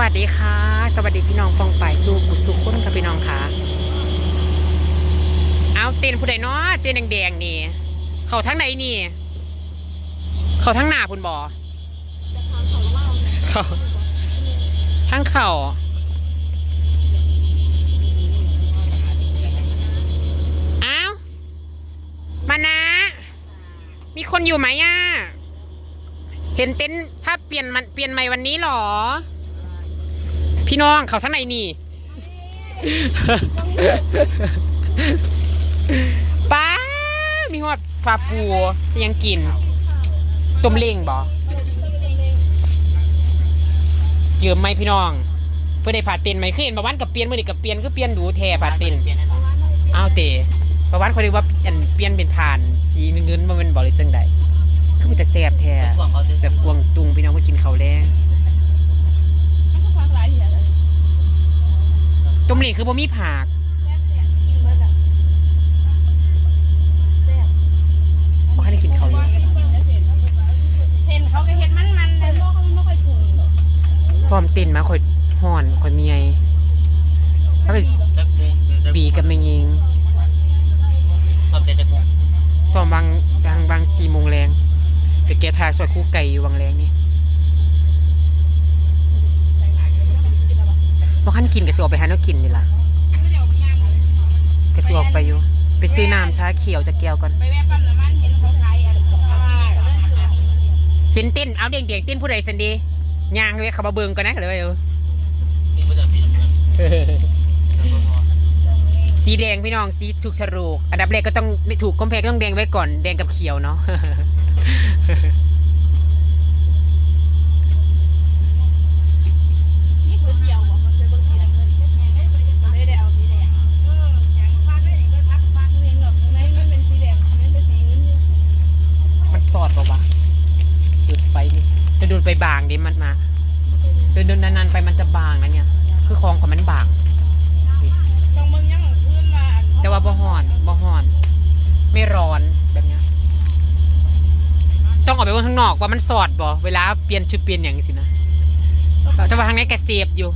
วัสดีค่ะ สวัสดีพี่น้องฟองป่ายสู้กุสุขุนค่ะพี่น้องค่ะ เอาเต้นผู้ใดเนาะเต้นแดงๆนี่ เขาทั้งไหนนี่ เขาทั้งหน้าคุณบอเขาทั้งเข่าอ้าวมานะ มีคนอยู่ไหมอะเห็นเต็นท์ภาพเปลี่ยนมันเปลี่ยนใหม่วันนี้หรอ พี่น้องเขาทั้งในนี่ป้ามีหอดปลาปูยังกินต้มเล้งบ่เยอะไหมพี่น้อง เพื่อได้ผ่าเต็นไหมคือเห็นประวันกับเปลี่ยนมือนี่กับเปลี่ยนคือเปลี่ยนดูแท่ผ่าเต็นอ้าวเตะประวันเขาเรียกว่าอันเปลี่ยนเป็นผ่านสีเงินมาเป็นบ่หรือจังใดคือมันแต่แสบแท้แบบกวงตุงพี่น้องมากินเขาวแรง ต้มเหลงคือบ่มีผักบ่ให้ได้กินเขาวอยู่เส้นเขาก็เฮ็ดมันมันเลยซ้อมเต้นมาข่อยห่อนข่อยเมียถ้าเป็นตะกูบีกับแมงยิงชอบเต้นตะกูซ้อมบางบางบางสี่โมงแรงไปแกะทาสอดคู่ไก่อยู่บางแรงนี่ บ่คันกินก็สิออกไปหาแนวกินนี่ล่ะก็สิออกไปอยู่ ไปซื้อน้ำชาเขียวจากแก้วก่อน ไปแวะปั๊มน้ำมันเห็นเขาขายอันเพราะว่าเรื่องคือเห็นเต้นเอาเด็กๆเต้นผู้ใดสันดีย่างเลยเขามาเบิ่งกันนะเลยเออนี่ก็จะสีน้ำเงินแล้วก็พอสีแดงพี่น้องสีถูกฉลูกอันดับแรกก็ต้องไม่ถูกคอมเพลต้องแดงไว้ก่อนแดงกับเขียวเนาะ ดิมันมา เดินเดินนานๆไปมันจะบางนะเนี่ย คือของของมันบาง ต้องมึงยังพื้นมาแต่ว่าบ่ห่อนบ่ห่อน ไม่ร้อนแบบเนี้ยต้องออกไปเบิ่งข้างนอกว่ามันสอดบ่เวลาเปลี่ยนชุดเปลี่ยนอย่างสินะแต่ว่าทางนี้กระเสียบอยู่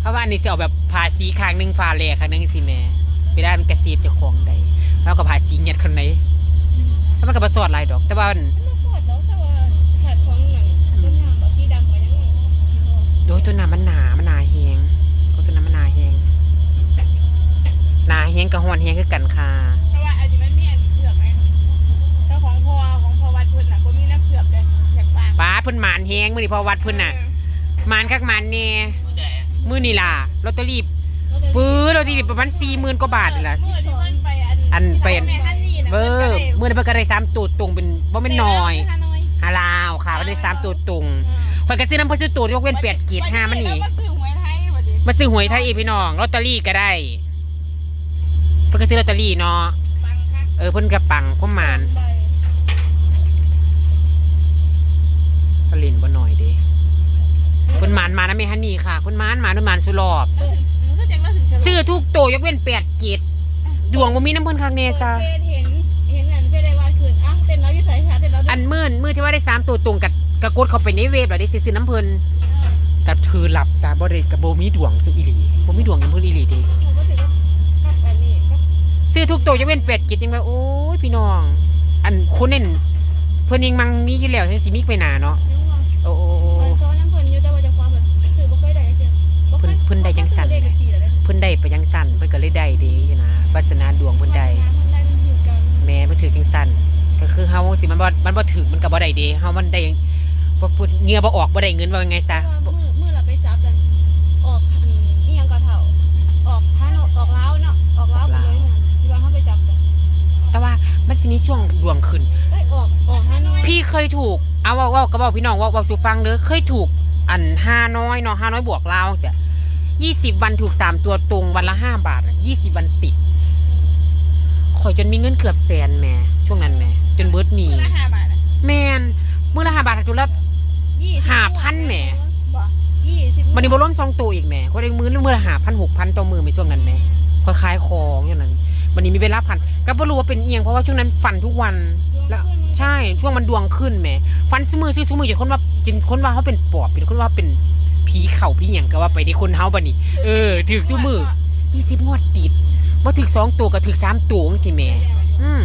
เพราะว่าอันนี้สิออกแบบผ่าสีข้างหนึ่งผ่าแหลกข้างหนึ่งสิแม่เวลามันกระเสียบจะของใดแล้วก็ผ่าสีเงียดข้างในแล้วมันก็บสอดลายดอก แต่ว่า โดยตัวน้ำมันหนา มันหนาแหงโอ้ตัวน้ำมันหนาแหงหนาแหงกับห่อนแหงคือกันค่ะแต่ว่าอาจจะมันมีอันเผือกไหมแต่ของพ่อของพ่อวัดเพิ่นน่ะบ่มีน้ำเผือกเลยอยากฝากป้าดเพิ่นหมานแหงมื้อนี้พอวัดเพิ่นน่ะหมานคักหมานแน่มือแดงมื้อนี้ล่ะลอตเตอรี่ปื้อลอตเตอรี่ประมาณ40,000กว่าบาทนี่ล่ะเมื่อที่เพิ่นไปอันอันไปแม่ฮันนี่น่ะเบอพิ่นร์ก็ได้มื้อนั้นเพิ่นก็ได้3ตัวตรงเป็นบ่แม่นน้อยฮานอยหาลาวค่ะบ่ได้สามตัวตรง ข่อยก็ซื้อน้ำเพิ่นซื้อตัวยกเว้น8เกียรติ5มันนี่แล้วก็ซื้อหวยไทยบัดนี้มาซื้อหวยไทยอีกพี่น้องลอตเตอรี่ก็ได้เพิ่นก็ซื้อลอตเตอรี่เนาะปังคักเออเพิ่นก็ปังพวกมานใบก็เล่นบ่หน่อยเด้คนหมานมานะแม่ฮันนี่ค่ะคนหมานมาคนหมานสุรอบเออมันก็จังว่าถึงฉลองซื้อทุกโตวยกเว้นแปดเกตดวงบ่มีน้ำเพิ่นคักแน่ซะเฟซเห็นเห็นอันเฟซได้ว่าคืนอะเต้นแล้วอยู่ไสคะเต้นแล้วอันมื่นมื่อที่ว่าได้สามตัวตรงกับ กระกดเข้าไปในเว็บแล้วได้ซื้อน้ำเพิ่นกับถือหลับซะบ่ได้กับบ่มีดวงซื้ออีหลีบ่มีดวงน้ำเพิ่นอีหลีเด้เขาก็ถือว่ากับอันนี้กับซื้อทุกโตวยกเว้นแปดเกตยังว่าโอ้ยพี่น้อง อันคนนั่นเพิ่นยังมังมีอยู่แล้วจังสิมีไปหนาเนาะยังว่าโอ้โอ้โอ้เออซ้อนน้ำเพิ่นอยู่แต่ว่าจะความแบบซื้อบ่เคยได้จังซี่บ่คยเพิ่นเพิ่นได้จังสั่นบ่เคยซื้อเลขกับปีแล้วเด้เพิ่นได้ไปยังสั่นเพิ่นก็เลยได้เด้นะวาสนาดวงเพิ่นได้เพิ่นได้มันถือกันแม่มันถือจังสั่นก็คือเฮาสิมันบ่มันบ่ถึกมันก็บ่ได้เด้เฮามันได้ บ่พูดเหงื่อบ่ออกบ่ได้เงินว่าไงซะว่ามือมือเราไปจับกันออกอันนี่ยังกระเถาออกท่านออกออกเล้าวเนาะออกเล้าวไปเลยนะที่ว่าเขาไปจับกันแต่ว่ามันสิมีช่วงดวงขึ้น เอ้ยออกออกห้าน้อยพี่เคยถูกเอาเว่าเว่าก็บอกพี่น้องเว่าเว่าสู่ฟังเด้อเคยถูกอันห้าน้อยเนาะห้าน้อยบวกลาวเสียยี่สิบวันถูกสามตัวตรงวันละห้าบาทยี่สิบวันติดข่อยจนมีเงินเกือบแสนแหม่ช่วงนั้นแหม่จนเบิร์ดหนี มือละห้าบาทอะแมนมื้อละห้าบาทจุละ ยี่สิบห้าพันแหม บ่ยี่สิบวันนี้บร่วมซองตัวอีกแหม่คนได้มื้อละมื้อละห้าพันหกพันต่อมือในช่วงนั้นแหม่ค่อยขายของอย่างนั้นวันนี้มีเวลาพันก็บ่รู้ว่าเป็นเอียงเพราะว่าช่วงนั้นฝันทุกวันแล้วใช่ช่วงมันดวงขึ้นแหมฟันซื้อมือซื้อซื้อมือจนคนว่าจนคนว่าเขาเป็นปอบเป็นคนว่าเป็นผีเข่าผีหยังก็ว่าไปที่คนเฮาบัดนี้ เออถือซุมือ20งวดติดบ่ถึกสองตัวก็ถึกสามตัวจังซี่แหม่อืม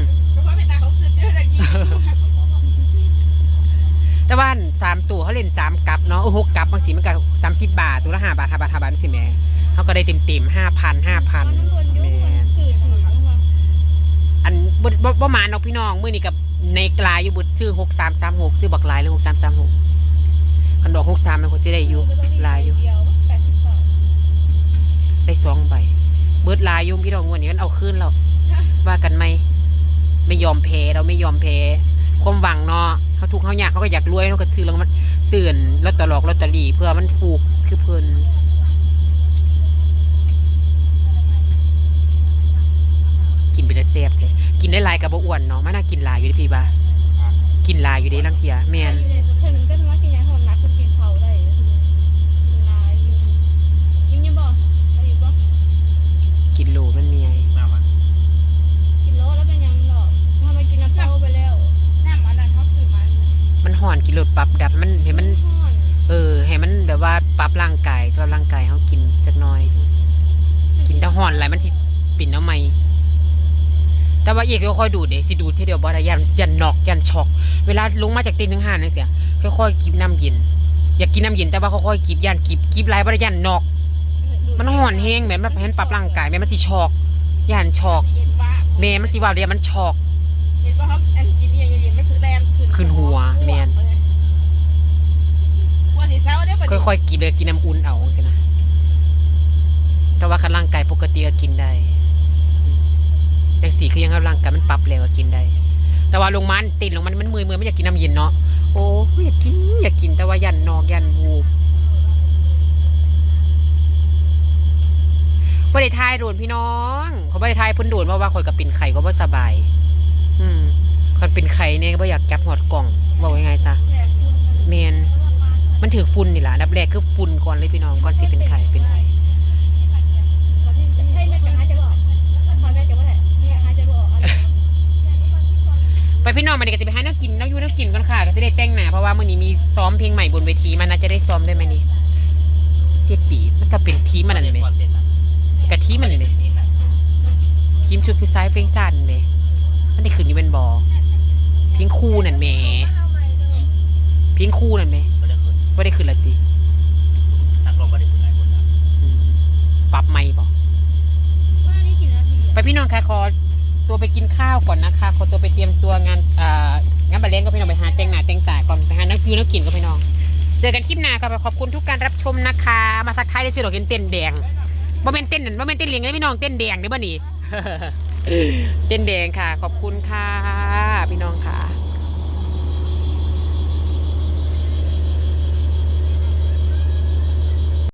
ามตัวเขาเล่นสามกับเนาะเออหกกับบางสีมันก็สามสิบบาท ตัวละห้าบาทห้าบาทห้าบาทสิแม่เขาก็ได้เต็มเต็มห้าพันห้าพันแมนอันบ่บ่บ่มานดอกพี่น้องเมื้อนี้กับในกลายอยู่บุดซื้อหกสามสามหกซื้อบักลายเลยหกสามสามหกคันดอกหกสามมันคงสิได้อยู่ลายอยู่ได้สองใบเบิดลายยู่พี่น้องวันนี้มันเอาคืนเราว่ากันไหมไม่ยอมแพ้เราไม่ยอมแพ้ ความหวังเนาะเขาทุกข์เขายากเขาก็อยากรวยเขาก็ซื้อแล้วมันซื้อลอตเตอรี่ลอตเตอรี่เพื่อมันฟูกคือเพิ่นกินไปแต่แซ่บเลยกินได้หลายกับบ่อ้วนเนาะมันน่ากินหลายอยู่เดิพี่บ้ากินหลายอยู่เดิลังเทียแม่นถึงก็มากิน ห่อนกินโลดปรับดับมันให้มัน เออให้มันแบบว่าปรับร่างกายสำหรับร่างกายเขากินจักหน่อย กินถ้าห่อนอะไรมันที่ปิ่นเอาไหมแต่ว่าเอกก็ค่อยดูดเด้สิดูดเท่เดียวบ่ได้ยันยันนอกยันช็อกเวลาลงมาจากตีนถึงห้านั่นเสียค่อยๆกิบน้ำเย็นอยากกินน้ำเย็นแต่ว่าค่อยๆกิบยันกิบกิบหลายบ่ได้ยันนอก มันห่อนแห้งแม่มันให้มันปรับร่างกายแม่มันสิช็อกยันช็อกเย็นว่าแม่มันสิว่าเดี๋ยวมันช็อก เห็นป่ะครับ หัวแม่นวันที่เช้าได้ปะค่อยๆกินเลยกินน้ำอุ่นเอาสินะแต่ว่าคันร่างกายปกติก็กินได้จังสีคือยังเอาร่างกายมันปรับแล้วก็กินได้ แต่ว่าลงมันติดลงมันมันมือมือไม่อยากกินน้ำเย็นเนาะโอ้ยอยากกินอยากกินแต่ว่ายันนอกยันวูบบ่ได้ทายโดนพี่น้องเขาบ่ได้ทายเพิ่นโดนเพราะว่าข่อยกับเป็นไข่ก็บ่สบาย อืม คันเป็นไข่เนี่ยก็อยากจับหอดกล่องบอกยังไงซะแมนมันถือฝุ่นนี่แหละนดับแรกคือฝุ่นก่อนเลยพี่น้องก่อนสิเป็นไข่เป็นไข่ให้แม่จะหาจะบอกพอแม่จะว่าอะไรไปพี่น้องมันก็จะไปหาน้กินแน้ยูน้กินก่อนค่ะ ก็จะได้แต่งหนาเพราะว่ามื้อนี้มีซ้อมเพลงใหม่บนเวทีมันน่าจะได้ซ้อมได้ไหมนี่เสียปีมันก็เป็นทีมันนั่นไหมพอเสร็จละกะทีมมันเลยทีมชุดผู้ชายเพลงสั้นไหมมันได้ขึ้นอยู่เป็นบอ พลงคู่นั่นแหมเพลงคู่นั่นไหมไม่ได้คืนว่าได้ขึ้นละตินักร้องไม่ได้คืนหลายคนนะอืมปรับไม่บอว่านี่กี่นาทีไปพี่น้องค่ะขอตัวไปกินข้าวก่อนนะคะขอตัวไปเตรียมตัวงานอ่างานบัลเล่นก็พี่น้องไปหาแต่งหน้าแต่งตาก่อนไปหานักยูนักกินก็พี่น้อง เจอกันคลิปหน้าค่ะขอบคุณทุกการรับชมนะคะ มาทักทายได้สิเราเห็นเต้นแดงบ่แม่นเต้นนั่นบ่แม่นเต้นเหลียงนะพี่น้องเต้นแดงเด้อบ่นี่ เต้นแดงค่ะ ขอบคุณค่ะ พี่น้องค่ะ